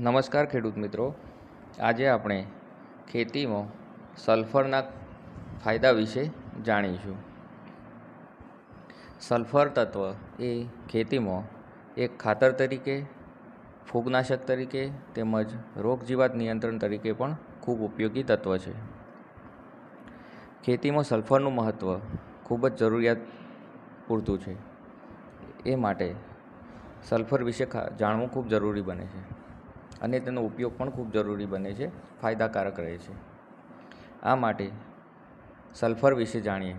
નમસ્કાર ખેડૂત મિત્રો. આજે આપણે ખેતીમાં સલ્ફરના ફાયદા વિશે જાણીશું. સલ્ફર તત્વ એ ખેતીમાં એક ખાતર તરીકે, ફૂગનાશક તરીકે તેમજ રોગજીવાત નિયંત્રણ તરીકે પણ ખૂબ ઉપયોગી તત્વ છે. ખેતીમાં સલ્ફરનું મહત્ત્વ ખૂબ જ જરૂરિયાત પૂરતું છે. એ માટે સલ્ફર વિશે જાણવું ખૂબ જરૂરી બને છે. અને તેનો ઉપયોગ પણ ખૂબ જરૂરી બને છે, ફાયદાકારક રહે છે. આ માટે સલ્ફર વિશે જાણીએ.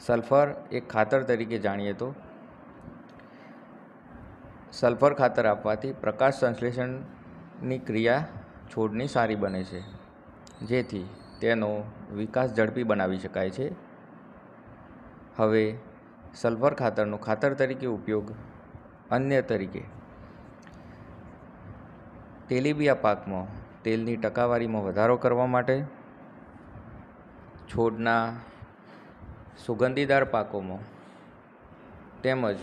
સલ્ફર એક ખાતર તરીકે જાણીએ તો સલ્ફર ખાતર આપવાથી પ્રકાશ સંશ્લેષણની ક્રિયા છોડની સારી બને છે, જેથી તેનો વિકાસ ઝડપી બનાવી શકાય છે. હવે સલ્ફર ખાતરનો ખાતર તરીકે ઉપયોગ અન્ય તરીકે તેલીબિયા પાકમાં તેલની ટકાવારીમાં વધારો કરવા માટે છોડના સુગંધીદાર પાકોમાં તેમજ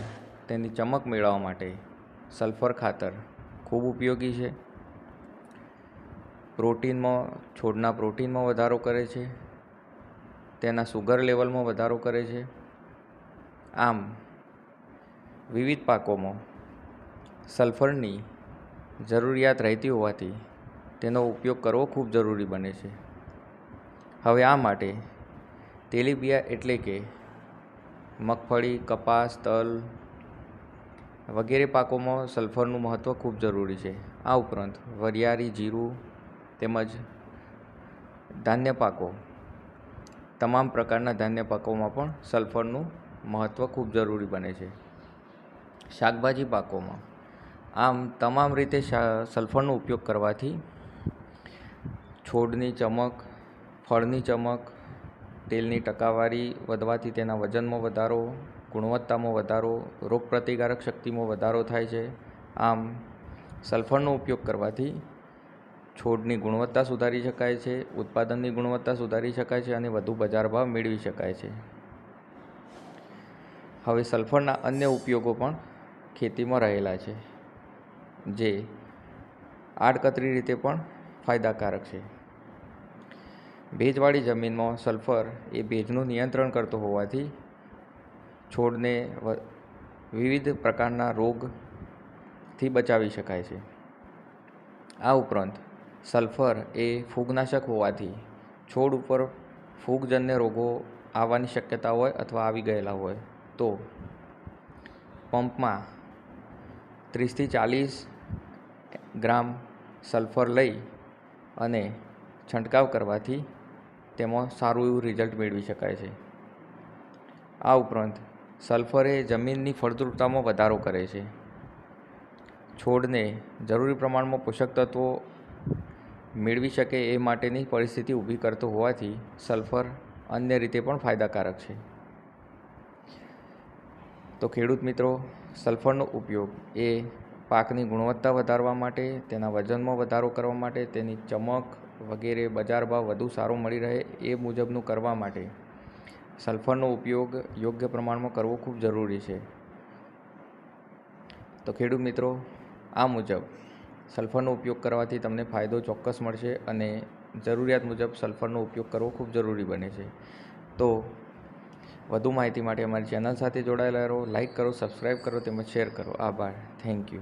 તેની ચમક મેળવવા માટે સલ્ફર ખાતર ખૂબ ઉપયોગી છે. પ્રોટીનમાં, છોડના પ્રોટીનમાં વધારો કરે છે. તેના સુગર લેવલમાં વધારો કરે છે. આમ વિવિધ પાકોમાં સલ્ફરની જરૂરિયાત રહેતી હોવાથી તેનો ઉપયોગ કરવો ખૂબ જરૂરી બને છે. હવે આ માટે તેલીબિયા એટલે કે મગફળી, કપાસ, તલ વગેરે પાકોમાં સલ્ફરનું મહત્ત્વ ખૂબ જરૂરી છે. આ ઉપરાંત વરિયાળી, જીરું તેમજ ધાન્ય પાકો, તમામ પ્રકારના ધાન્ય પાકોમાં પણ સલ્ફરનું મહત્ત્વ ખૂબ જરૂરી બને છે. શાકભાજી પાકોમાં આમ તમામ રીતે સલ્ફરનો ઉપયોગ કરવાથી છોડની ચમક, ફળની ચમક, તેલની ટકાવારી વધવાથી તેના વજનમાં વધારો, ગુણવત્તામાં વધારો, રોગપ્રતિકારક શક્તિમાં વધારો થાય છે. આમ સલ્ફરનો ઉપયોગ કરવાથી છોડની ગુણવત્તા સુધારી શકાય છે, ઉત્પાદનની ગુણવત્તા સુધારી શકાય છે અને વધુ બજાર ભાવ મેળવી શકાય છે. હવે સલ્ફરના અન્ય ઉપયોગો પણ ખેતીમાં રહેલા છે. જે આડકતરી રીતે પણ ફાયદાકારક છે. ભેજવાળી જમીનમાં સલ્ફર એ ભેજનું નિયંત્રણ કરતો હોવાથી છોડને વિવિધ પ્રકારના રોગથી બચાવી શકાય છે. આ ઉપરાંત સલ્ફર એ ફૂગનાશક હોવાથી છોડ ઉપર ફૂગજન્ય રોગો આવવાની શક્યતા હોય અથવા આવી ગયેલા હોય તો પંપમાં ત્રીસથી ચાલીસ ગ્રામ સલ્ફર લઈ અને છંટકાવ કરવાથી તેમાં સારું એવું રિઝલ્ટ મેળવી શકાય છે. આ ઉપરાંત સલ્ફર જમીનની ફળદ્રુપતામાં વધારો કરે છે. છોડને જરૂરી પ્રમાણમાં પોષક તત્વો મેળવી શકે એ માટેની પરિસ્થિતિ ઊભી કરતો હોવાથી સલ્ફર અન્ય રીતે પણ ફાયદાકારક છે. તો ખેડૂત મિત્રો, સલ્ફરનો ઉપયોગ એ પાકની ગુણવત્તા વધારવા માટે, તેના વજનમાં વધારો કરવા માટે, તેની ચમક વગેરે બજાર ભાવ વધુ સારો મળી રહે એ મુજબનું કરવા માટે. સલ્ફરનો ઉપયોગ યોગ્ય પ્રમાણમાં કરવો ખૂબ જરૂરી છે. તો ખેડૂત મિત્રો, આ મુજબ સલ્ફરનો ઉપયોગ કરવાથી તમને ફાયદો ચોક્કસ મળશે અને જરૂરિયાત મુજબ સલ્ફરનો ઉપયોગ કરવો ખૂબ જરૂરી બને છે. તો વધુ માહિતી માટે અમારી ચેનલ સાથે જોડાયેલા રહો લાઇક કરો સબસ્ક્રાઈબ કરો તેમજ શેર કરો. આભાર. Thank you